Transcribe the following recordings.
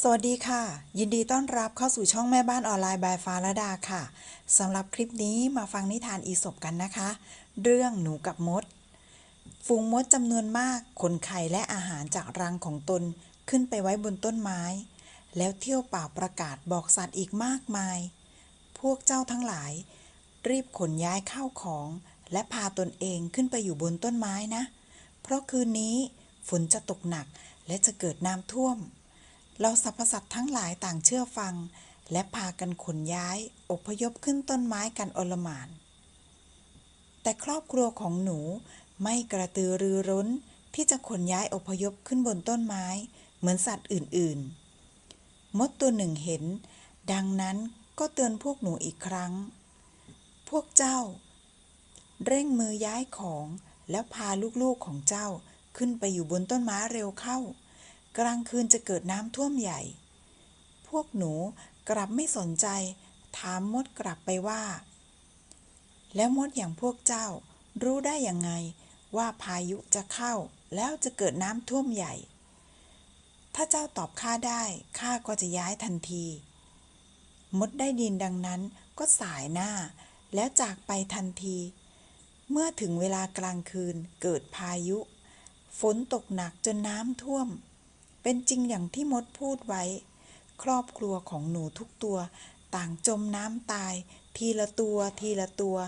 สวัสดีค่ะ ยินดีต้อนรับเข้าสู่ช่องแม่บ้านออนไลน์บายฟ้าละดาค่ะสำหรับคลิปนี้มาฟังนิทานอีสบกันนะคะ เรื่องหนูกับมด ฝูงมดจำนวนมากขนไข่และอาหารจากรังของตนขึ้นไปไว้บนต้นไม้ แล้วเที่ยวเป่าประกาศบอกสัตว์อีกมากมาย พวกเจ้าทั้งหลาย รีบขนย้ายข้าวของ และพาตนเองขึ้นไปอยู่บนต้นไม้นะ เพราะคืนนี้ฝนจะตกหนักและจะเกิดน้ำท่วม เราสรรพสัตว์ทั้งหลายต่างเชื่อฟัง และพากันขนย้ายอพยพขึ้นต้นไม้กันอลหม่าน แต่ครอบครัวของหนูไม่กระตือรือร้นที่จะขนย้ายอพยพขึ้นบนต้นไม้ เหมือนสัตว์อื่นๆ มดตัวหนึ่งเห็น ดังนั้นก็เตือนพวกหนูอีกครั้ง พวกเจ้า เร่งมือย้ายของแล้วพาลูกๆของเจ้าขึ้นไปอยู่บนต้นไม้เร็วเข้า กลางคืนจะเกิดน้ำท่วมใหญ่ พวกหนูกลับไม่สนใจ ถามมดกลับไปว่า แล้วมดอย่างพวกเจ้า รู้ได้ยังไงว่าพายุจะเข้าแล้วจะเกิดน้ำท่วมใหญ่ ถ้าเจ้าตอบข้าได้ข้าก็จะย้ายทันที มดได้ดินดังนั้นก็สายหน้า แล้วจากไปทันที เมื่อถึงเวลากลางคืนเกิดพายุ ฝนตกหนักจนน้ำท่วม เป็นจริงอย่างที่มดพูดไว้ ครอบครัวของหนูทุกตัว ต่างจมน้ำตาย ทีละตัวทีละตัว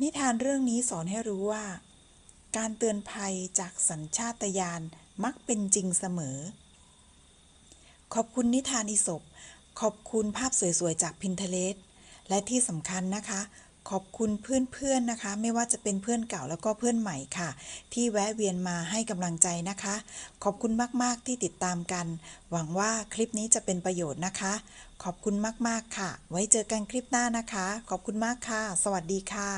นิทานเรื่องนี้สอนให้รู้ว่า การเตือนภัยจากสัญชาตญาณมักเป็นจริงเสมอ ขอบคุณนิทานอิศบขอบคุณภาพสวยๆ จากพินเทเลสและที่สำคัญนะคะ ขอบคุณเพื่อนๆนะคะ ไม่ว่าจะเป็นเพื่อนเก่าแล้วก็เพื่อนใหม่ค่ะ ที่แวะเวียนมาให้กำลังใจนะคะ ขอบคุณมากๆที่ติดตามกัน หวังว่าคลิปนี้จะเป็นประโยชน์นะคะ ขอบคุณมากๆค่ะ ไว้เจอกันคลิปหน้านะคะ ขอบคุณมากค่ะ สวัสดีค่ะ